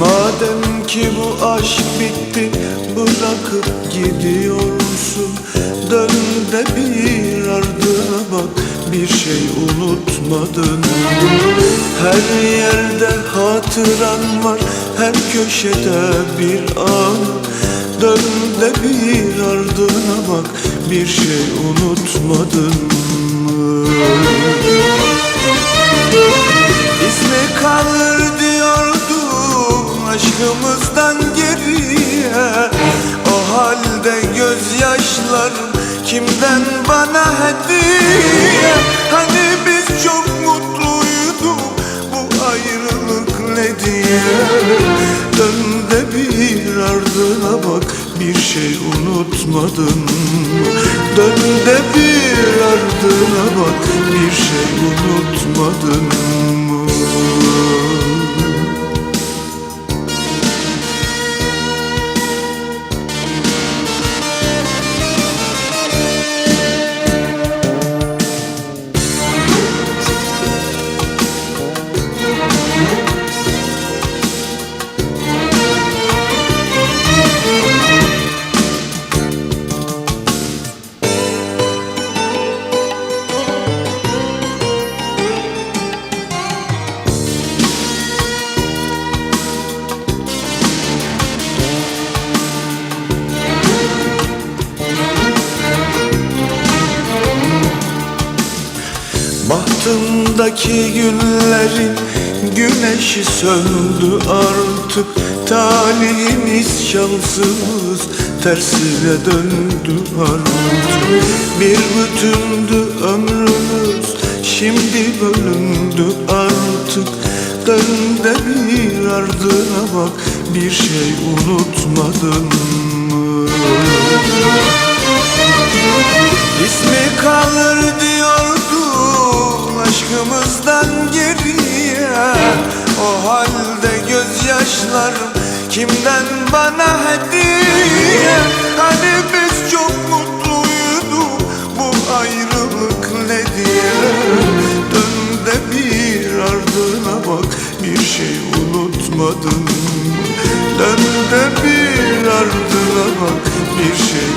Madem ki bu aşk bitti bırakıp gidiyorsun. Dön de bir ardına bak bir şey unutmadın. Her yerde hatıran var her köşede bir an. Dön de bir ardına bak bir şey unutmadın mı? İsmi kalır aşkımızdan geriye. O halde gözyaşlarım kimden bana hediye? Hani biz çok mutluyduk bu ayrılık ne diye? Dön bir ardına bak bir şey unutmadın mı? Dön bir ardına bak bir şey unutmadın mı? Bahtımdaki günlerin güneşi söndü artık Talihimiz şansımız tersine döndü artık Bir bütündü ömrümüz şimdi bölündü artık Dön de bir ardına bak bir şey unutmadın mı? İsmi kalır diyordun aşkımızdan geriye. O halde gözyaşlarım kimden bana hediye? Hani biz çok mutluyduk bu ayrılık ne diye? Dön de bir ardına bak bir şey unutmadın? Dön de bir ardına bak bir şey